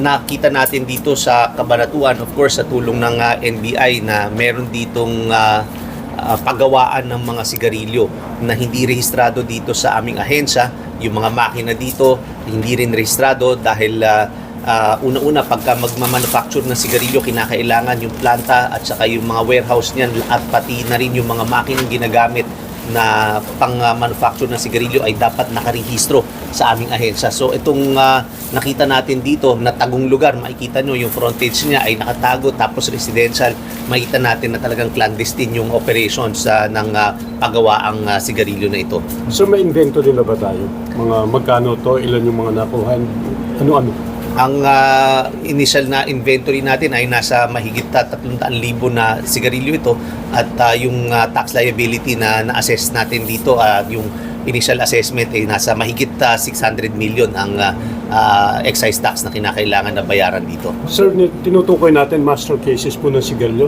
nakita natin dito sa Kabanatuan, of course, sa tulong ng ah, NBI na meron ditong ah, ah, paggawaan ng mga sigarilyo na hindi rehistrado dito sa aming ahensya. Yung mga makina dito, hindi rin rehistrado dahil ah, ah, una-una pagka magmamanufacture ng sigarilyo, kinakailangan yung planta at saka yung mga warehouse niyan at pati na rin yung mga makinang ginagamit na pang ah, manufacture ng sigarilyo ay dapat nakarehistro sa aming ahensya. So itong ah, nakita natin dito na tagong lugar, makikita nyo yung frontage niya ay nakatago tapos residential, makita natin na talagang clandestine yung operations sa ng ah, paggawaang ah, sigarilyo na ito. So may invento din na ba tayo? Mga magkano to, ilan yung mga nakuhan, ano-ano? Ang ah, initial na inventory natin ay nasa mahigit na 300,000 na sigarilyo ito at ah, yung ah, tax liability na na-assess natin dito, ah, yung initial assessment ay nasa mahigit ah, 600 million ang ah, ah, excise tax na kinakailangan na bayaran dito. Sir, tinutukoy natin master cases po ng sigarilyo?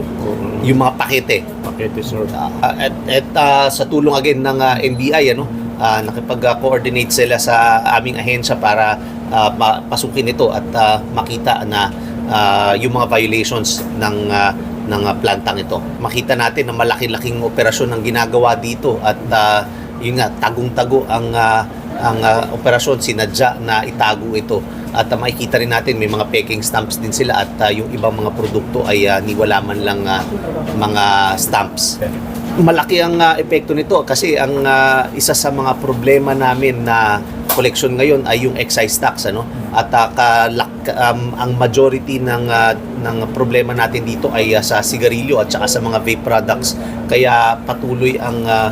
Yung mga pakete pakete, sir? Ah, at at ah, sa tulong again ng ah, NBI ano ah, nakipag-coordinate sila sa aming ahensya para ma- pasukin ito at ah, makita na ah, yung mga violations ng ah, ng plantang ito. Makita natin na malaki-laking operasyon ang ginagawa dito at ah, yun nga tagong-tago ang ah, ang ah, operasyon. Sinadya na itago ito. At ah, makikita rin natin may mga peking stamps din sila at ah, yung ibang mga produkto ay ah, ni wala man lang ah, mga stamps malaki ang ah, epekto nito kasi ang ah, isa sa mga problema namin na collection ngayon ay yung excise tax ano? At ah, kalak- um, ang majority ng ah, ng problema natin dito ay ah, sa sigarilyo at saka sa mga vape products. Kaya patuloy ang ah,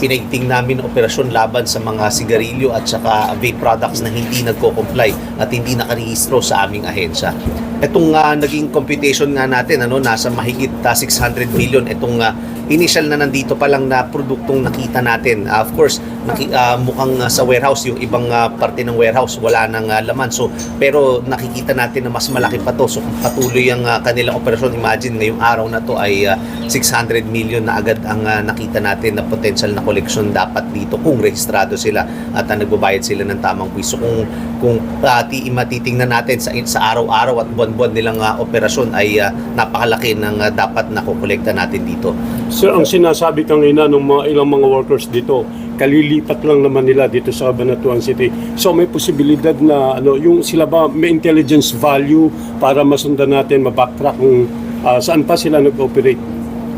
pinaiting namin operasyon laban sa mga sigarilyo at saka vape products na hindi nagko-comply at hindi nakarehistro sa aming ahensya. Itong ah, naging computation nga natin ano? Nasa mahigit ah, 600 million itong ah, initial na nandito pa lang na produktong nakita natin. Ah, of course, naki, ah, mukhang ah, sa warehouse yung ibang ah, parte ng warehouse wala nang ah, laman. So pero nakikita natin na mas malaki pa to. So kung patuloy ang ah, kanilang operasyon, imagine ngayong araw na to ay ah, 600 million na agad ang ah, nakita natin na potential na collection dapat dito kung rehistrado sila at ah, nagbabayad sila ng tamang piso. Kung kung pati matitingnan natin sa sa araw-araw at buwan-buwan nilang ah, operasyon ay ah, napakalaki ng ah, dapat na kukolekta natin dito. Sir, ang sinasabi kanina ng mga ilang mga workers dito, kalilipat lang naman nila dito sa Cabanatuan City. So may posibilidad na ano, yung sila ba may intelligence value para masundan natin, mabacktrack kung ah, saan pa sila nag-operate.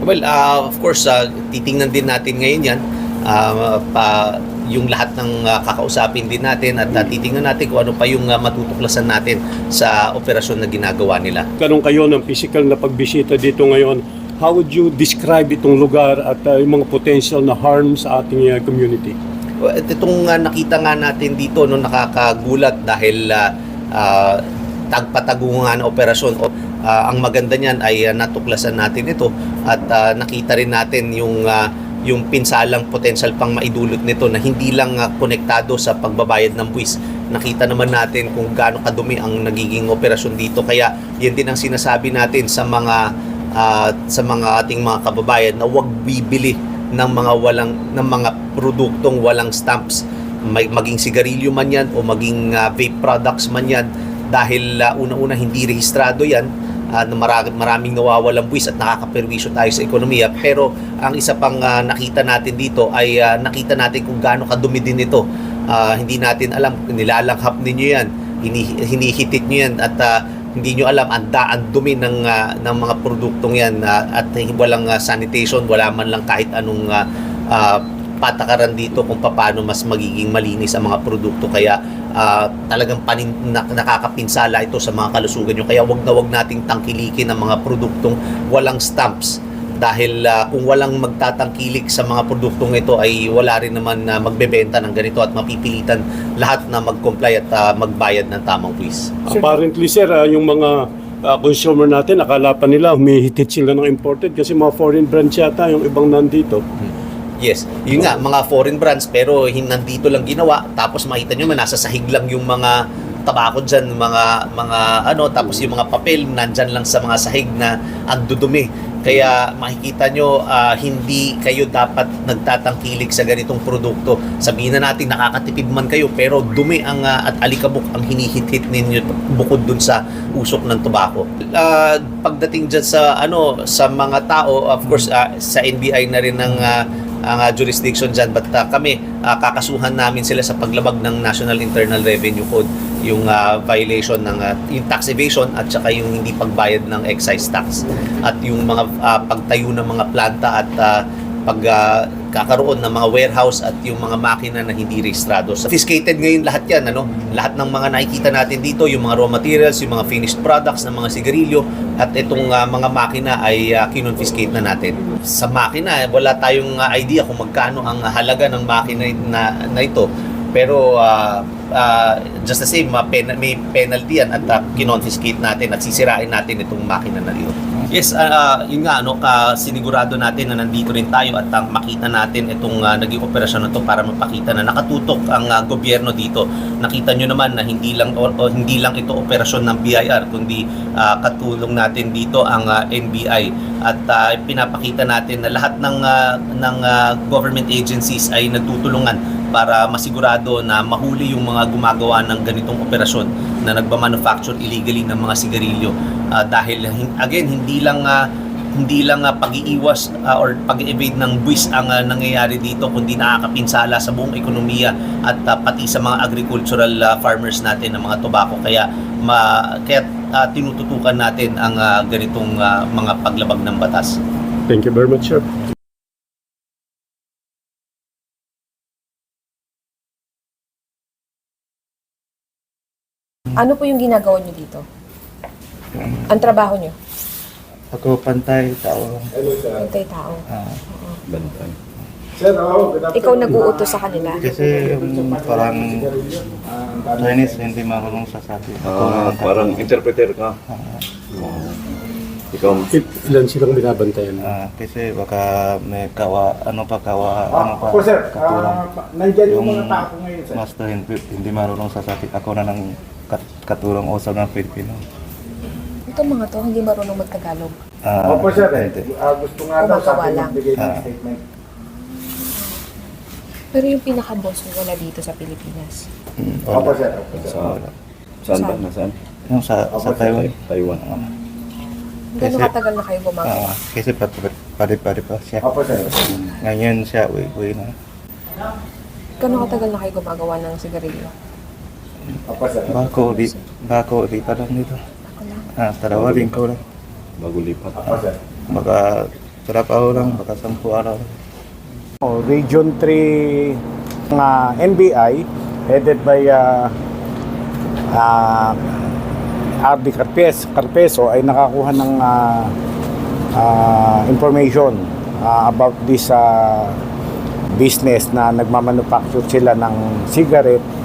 Well, uh, of course, uh, titingnan din natin ngayon yan. Uh, pa, yung lahat ng uh, kakausapin din natin at uh, titingnan natin kung ano pa yung uh, matutuklasan natin sa operasyon na ginagawa nila. Karoon kayo ng physical na pagbisita dito ngayon, how would you describe itong lugar at ah, yung mga potential na harm sa ating ah, community? Well, Itong uh, nakita nga natin dito no nakakagulat dahil uh, uh, tagpatagungan na operasyon o uh, ang maganda niyan ay uh, natuklasan natin ito at uh, nakita rin natin yung uh, yung pinsalang potential pang maidulot nito na hindi lang uh, konektado sa pagbabayad ng buwis. Nakita naman natin kung gaano kadumi ang nagiging operasyon dito kaya yan din ang sinasabi natin sa mga uh, sa mga ating mga kababayan na huwag bibili ng mga walang ng mga produktong walang stamps. May maging sigarilyo man yan o maging ah, vape products man yan dahil ah, una-una hindi rehistrado yan ah, na mara- maraming nawawalang buwis at nakakaperwisyo tayo sa ekonomiya. Pero ang isa pang ah, nakita natin dito ay ah, nakita natin kung gaano kadumi din ito. Ah, hindi natin alam nilalanghap ninyo yan hini- hinihitit nyo yan at ah, hindi nyo alam ang daan dumi ng ah, ng mga produktong yan ah, at walang ah, sanitation wala man lang kahit anong ah, ah, patakaran dito kung paano mas magiging malinis ang mga produkto. Kaya ah, talagang panin, na, nakakapinsala ito sa mga kalusugan nyo. Kaya wag na wag nating tangkilikin ang mga produktong walang stamps dahil ah, kung walang magtatangkilik sa mga produktong ito ay wala rin naman na magbebenta ng ganito at mapipilitan lahat na mag-comply at ah, magbayad ng tamang buwis. Apparently, sir, ah, yung mga ah, consumer natin, akala pa nila humihitit sila ng imported kasi mga foreign brands yata yung ibang nandito. Yes, yun nga, mga foreign brands pero nandito lang ginawa tapos makita nyo man nasa sahig lang yung mga tabako dyan, mga, mga ano, tapos yung mga papel nandyan lang sa mga sahig na ang dudumi. Kaya makikita nyo, ah, hindi kayo dapat nagtatangkilik sa ganitong produkto. Sabihin na natin nakakatipid man kayo pero dumi ang ah, at alikabok ang hinihit-hit ninyo bukod dun sa usok ng tobacco. Ah, pagdating dyan sa ano sa mga tao, of course ah, sa NBI na rin ng ah, ang ah, jurisdiction dyan but ah, kami ah, kakasuhan namin sila sa paglabag ng National Internal Revenue Code yung ah, violation ng ah, yung tax evasion at saka yung hindi pagbayad ng excise tax at yung mga ah, pagtayo ng mga planta at ah, pag ah, kakaroon ng mga warehouse at yung mga makina na hindi rehistrado. So, fiscated ngayon lahat yan, ano? Lahat ng mga nakikita natin dito, yung mga raw materials, yung mga finished products ng mga sigarilyo at itong ah, mga makina ay uh, kinonfiscate na natin. Sa makina, eh, wala tayong ah, idea kung magkano ang halaga ng makina na, na ito. Pero ah, ah, just the same, ma- pen- may penalty yan at uh, kinonfiscate natin at sisirain natin itong makina na ito. Yes, ah, yun nga, ano, ka, sinigurado natin na nandito rin tayo at ah, makita natin itong ah, naging operasyon na to para mapakita na nakatutok ang ah, gobyerno dito. Nakita nyo naman na hindi lang o, o hindi lang ito operasyon ng BIR kundi ah, katulong natin dito ang ah, NBI at ah, pinapakita natin na lahat ng ah, ng ah, government agencies ay nagtutulungan para masigurado na mahuli yung mga gumagawa ng ganitong operasyon na nagba-manufacture illegally ng mga sigarilyo Ah, dahil again hindi lang ah, hindi lang ah, pag-iiwas ah, or pag-evade ng buwis ang ah, nangyayari dito kundi nakakapinsala sa buong ekonomiya at ah, pati sa mga agricultural ah, farmers natin ng mga tobacco kaya ma kaya ah, tinututukan natin ang ah, ganitong ah, mga paglabag ng batas. Thank you very much, sir. Ano po yung ginagawa nyo dito? Ang trabaho nyo? Ako pantay tao. Hintay tao. Ah, Ikaw nag-uutos sa kanila. kasi yung parang Chinese hindi marunong sasabi. Ako Ah, lang parang interpreter ka. Ikaw, Il- ilan silang binabantayan? Ah, kasi baka may kawa, ano pa kawa, ano pa, Opo sir. Ah, nandyan yung, Yung mga tao ngayon sir. Master hindi, hindi marunong sasabi. Ako na ng kat, katulong usap ng Pilipino. Itong mga to, hindi marunong magtagalog. Ah, Opo sir, eh. hindi. Ah, gusto nga daw sa akin magbigay ng Ah. statement. Pero yung pinaka-boss mo wala dito sa Pilipinas. Mm, Opo wala. sir, opo sir. sa, saan ba? Nasaan? Yung sa, sa Opo, Taiwan. Taiwan. Gano'ng Kasi- katagal na kayo gumagawa? Ah, kasi pare-pare pa siya. Opo sir. Ngayon siya, uwi, uwi na. Gano'ng katagal na kayo gumagawa ng sigarilyo? Di, bako, di pa lang dito. Ako. Ah, dalawa linggo lang. Bago lipat. Sir. Baka trabaho lang, baka sampu araw. Oh, Region 3 ng NBI headed by uh, uh, RD Carpes, Carpeso ay nakakuha ng ah, ah, information ah, about this ah, business na nagmamanufacture sila ng cigarette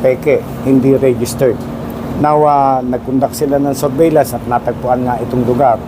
peke, hindi registered. Now, uh, nagkundak sila ng surveillance at natagpuan nga itong lugar